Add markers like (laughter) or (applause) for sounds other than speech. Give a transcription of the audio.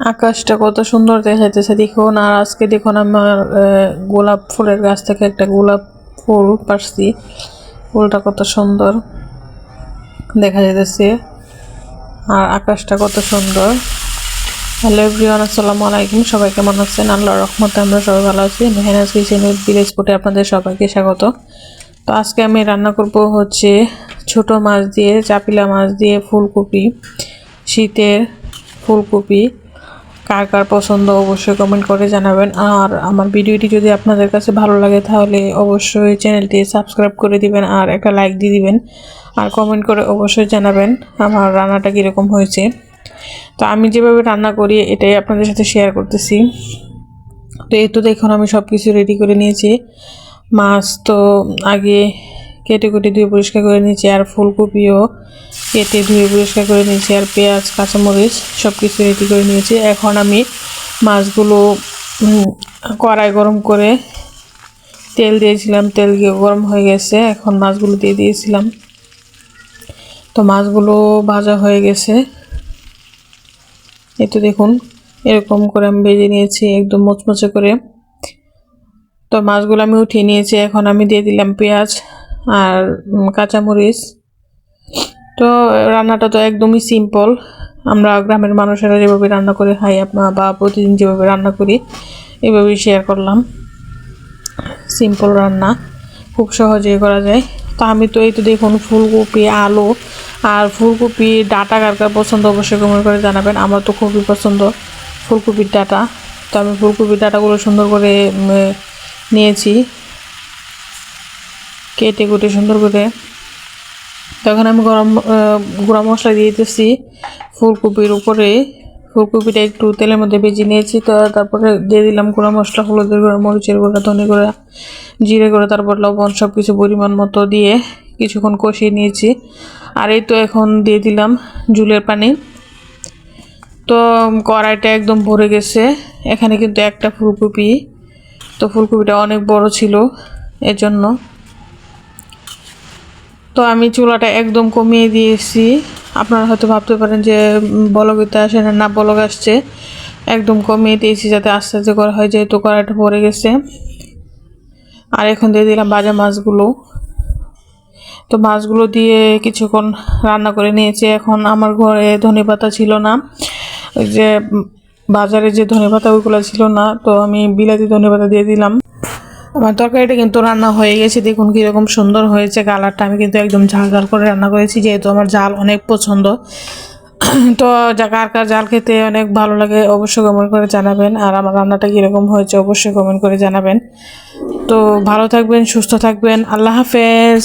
আকাশটা কত সুন্দর দেখাইতেছে। দেখুন, আর আজকে দেখুন আমার গোলাপ ফুলের গাছ থেকে একটা গোলাপ ফুল পারছি। ফুলটা কত সুন্দর দেখা যাইতেছে। আর আকাশটা কত সুন্দর। হ্যালো এভরিওয়ান আসসালামু আলাইকুম। সবাই কেমন আছেন? আল্লাহর রহমতে আমরা সবাই ভালো আছি। মেহনাজ কিচেন উইথ ভিলেজ আপনাদের সবাইকে স্বাগত। তো আজকে আমি রান্না করব হচ্ছে ছোট মাছ দিয়ে, চাপিলা মাছ দিয়ে ফুলকপি, শীতের ফুলকপি। কার কার পছন্দ অবশ্যই কমেন্ট করে জানাবেন। আর আমার ভিডিওটি যদি আপনাদের কাছে ভালো লাগে, তাহলে অবশ্যই চ্যানেলটি সাবস্ক্রাইব করে দিবেন আর একটা লাইক দিয়ে দিবেন। আর কমেন্ট করে অবশ্যই জানাবেন আমার রান্নাটা কীরকম হয়েছে। তো আমি যেভাবে রান্না করি, এটাই আপনাদের সাথে শেয়ার করতেছি। তো এই তো দেখুন, আমি সব কিছু রেডি করে নিয়েছি। মাছ তো আগে কেটে কুটে ধুয়ে পরিষ্কার করে নিয়েছি, আর ফুলকপিও কেটে ধুয়ে পরিষ্কার করে নিয়েছি, আর পেঁয়াজ, কাঁচামরিচ সব কিছু রেডি করে নিয়েছি। এখন আমি মাছগুলো কড়াই গরম করে তেল দিয়েছিলাম, তেল গিয়ে গরম হয়ে গেছে, এখন মাছগুলো দিয়ে দিয়েছিলাম। তো মাছগুলো ভাজা হয়ে গেছে। এই তো দেখুন, এরকম করে আমি ভেজে নিয়েছি, একদম মচমচে করে। তো মাছগুলো আমি উঠিয়ে নিয়েছি, এখন আমি দিয়ে দিলাম পেঁয়াজ আর কাঁচামরিচ। তো, রান্নাটা তো একদমই সিম্পল আমরা গ্রামের মানুষেরা যেভাবে রান্না করে খাই বা প্রতিদিন যেভাবে রান্না করি, এভাবেই শেয়ার করলাম। সিম্পল রান্না, খুব সহজেই করা যায়। তো আমি তো এই তো দেখুন, ফুলকপি, আলু আর ফুলকপি ডাটা কার কার পছন্দ অবশ্যই কমেন্ট করে জানাবেন। আমার তো খুবই পছন্দ ফুলকপির ডাটা। তো আমি ফুলকপির ডাটাগুলো সুন্দর করে নিয়েছি। কেটে কুটে সুন্দর করে। তখন আমি গরম গুঁড়া মশলা দিয়ে দিতেছি ফুলকপির উপরে। ফুলকপিটা একটু তেলের মধ্যে ভেজে নিয়েছি, তো তারপরে দিয়ে দিলাম গুঁড়া মশলা, হলুদের গুঁড়া, মরিচের গুঁড়া, ধনে গুঁড়া, জিরে গুঁড়া, তারপর লবণ সব কিছু পরিমাণ মতো দিয়ে কিছুক্ষণ কষিয়ে নিয়েছি। আর এই তো এখন দিয়ে দিলাম জুলের পানি। তো কড়াইটা একদম ভরে গেছে। এখানে কিন্তু একটা ফুলকপি। তো ফুলকপিটা অনেক বড় ছিল এর জন্য তো আমি চুলাটা একদম কমিয়ে দিয়েছি। আপনারা হয়তো ভাবতে পারেন যে বলগতে আসে না না বলগ আসছে। একদম কমিয়ে দিয়েছি যাতে আস্তে আস্তে করা হয়, যেহেতু কড়াইটা পড়ে গেছে। আর এখন দিয়ে দিলাম ভাজা মাছগুলো। তো মাছগুলো দিয়ে কিছুক্ষণ রান্না করে নিয়েছি। এখন আমার ঘরে ধনে পাতা ছিল না। যে বাজারে যে ধনে পাতা, ওইগুলো ছিল না। তো আমি বিলাতি ধনে পাতা দিয়ে দিলাম। আমার তরকারিটা কিন্তু রান্না হয়ে গেছে। দেখুন কীরকম সুন্দর হয়েছে কালারটা। আমি কিন্তু একদম ঝাল ঝাল করে রান্না করেছি, যেহেতু আমার ঝাল অনেক পছন্দ। (clears throat) তো কার কার জাল খেতে অনেক ভালো লাগে অবশ্যই কমেন্ট করে জানাবেন। আর আমার রান্নাটা কীরকম হয়েছে অবশ্যই কমেন্ট করে জানাবেন। তো ভালো থাকবেন, সুস্থ থাকবেন। আল্লাহ হাফেজ।